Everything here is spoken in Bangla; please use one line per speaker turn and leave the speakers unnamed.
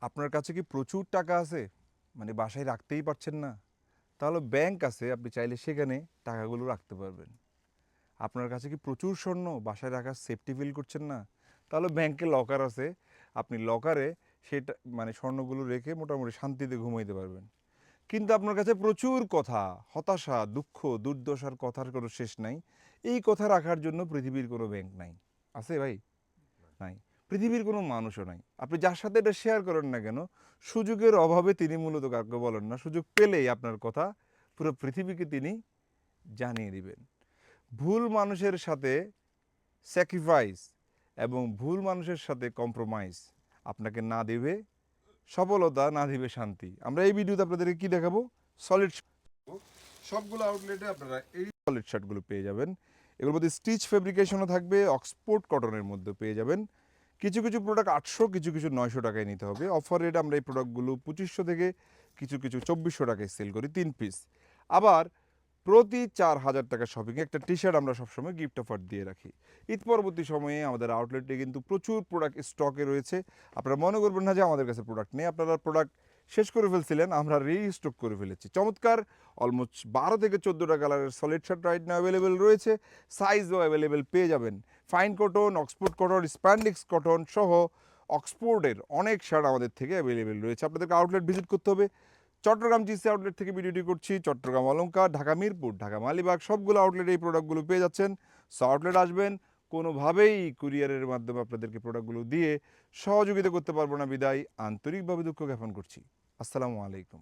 আপনার কাছে কি প্রচুর টাকা আছে? মানে বাসায় রাখতেই পারছেন না। তাহলে ব্যাংক আছে, আপনি চাইলে সেখানে টাকাগুলো রাখতে পারবেন। আপনার কাছে কি প্রচুর স্বর্ণ? বাসায় রাখার সেফটি ফিল করছেন না? তাহলে ব্যাংকে লকার আছে। আপনি লকারে সেটা মানে স্বর্ণগুলো রেখে মোটামুটি শান্তিতে ঘুমাইতে পারবেন। কিন্তু আপনার কাছে প্রচুর কথা, হতাশা, দুঃখ, দুর্দশার কথার কোনো শেষ নাই। এই কথা রাখার জন্য পৃথিবীর কোনো ব্যাংক নাই। আছে ভাই? নাই। পৃথিবীর কোনো মানুষও নাই। আপনি যার সাথে এটা শেয়ার করেন না কেন, সুযোগের অভাবে তিনি মূলত কাউকে বলেন না। সুযোগ পেলেই আপনার কথা পুরো পৃথিবীকে তিনি জানিয়ে দিবেন। ভুল মানুষের সাথে স্যাক্রিফাইস এবং ভুল মানুষের সাথে কম্প্রোমাইজ আপনাকে না দেবে সফলতা, না দিবে শান্তি। আমরা এই ভিডিওতে আপনাদেরকে কি দেখাবো? সলিড সবগুলো আউটলেটে আপনারা এই সলিড শার্টগুলো পেয়ে যাবেন। এগুলোর মধ্যে স্টিচ ফেব্রিকেশনও থাকবে অক্সফোর্ড কটনের মধ্যে পেয়ে যাবেন। কিছু কিছু প্রোডাক্ট আটশো, কিছু কিছু নয়শো টাকায় নিতে হবে। অফার রেট আমরা এই প্রোডাক্টগুলো পঁচিশশো থেকে কিছু কিছু চব্বিশশো টাকায় সেল করি, তিন পিস আবার প্রতি চার হাজার টাকা শপিংয়ে একটা টি শার্ট আমরা সবসময় গিফট অফার দিয়ে রাখি। ঈদ পরবর্তী সময়ে আমাদের আউটলেটে কিন্তু প্রচুর প্রোডাক্ট স্টকে রয়েছে। আপনারা মনে করবেন না যে আমাদের কাছে প্রোডাক্ট নেই। আপনারা প্রোডাক্ট শেষ করে ফেলছিলেন, আমরা রিস্টক করে ফেলেছি। চমৎকার অলমোস্ট বারো থেকে চোদ্দোটা কালারের সলিড শার্ট রাইট না অ্যাভেলেবেল রয়েছে। সাইজও অ্যাভেলেবেল পেয়ে যাবেন। Fine cotton Oxford cotton spandex cotton সহ অক্সফোর্ডের অনেক শার্ট আমাদের থেকে অ্যাভেলেবেল রয়েছে। আপনাদেরকে আউটলেট ভিজিট করতে হবে। চট্টগ্রাম জিসি আউটলেট থেকে ভিডিওটি করছি, চট্টগ্রাম অলঙ্কার ঢাকা মিরপুর, ঢাকা মালিবাগ, সবগুলো আউটলেটে এই প্রোডাক্টগুলো পেয়ে যাচ্ছেন। সো আউটলেট আসবেন, কোনোভাবেই কুরিয়ারের মাধ্যমে আপনাদেরকে প্রোডাক্টগুলো দিয়ে সহযোগিতা করতে পারব না বিদায়। আন্তরিকভাবে দুঃখ জ্ঞাপন করছি। আসসালামু আলাইকুম।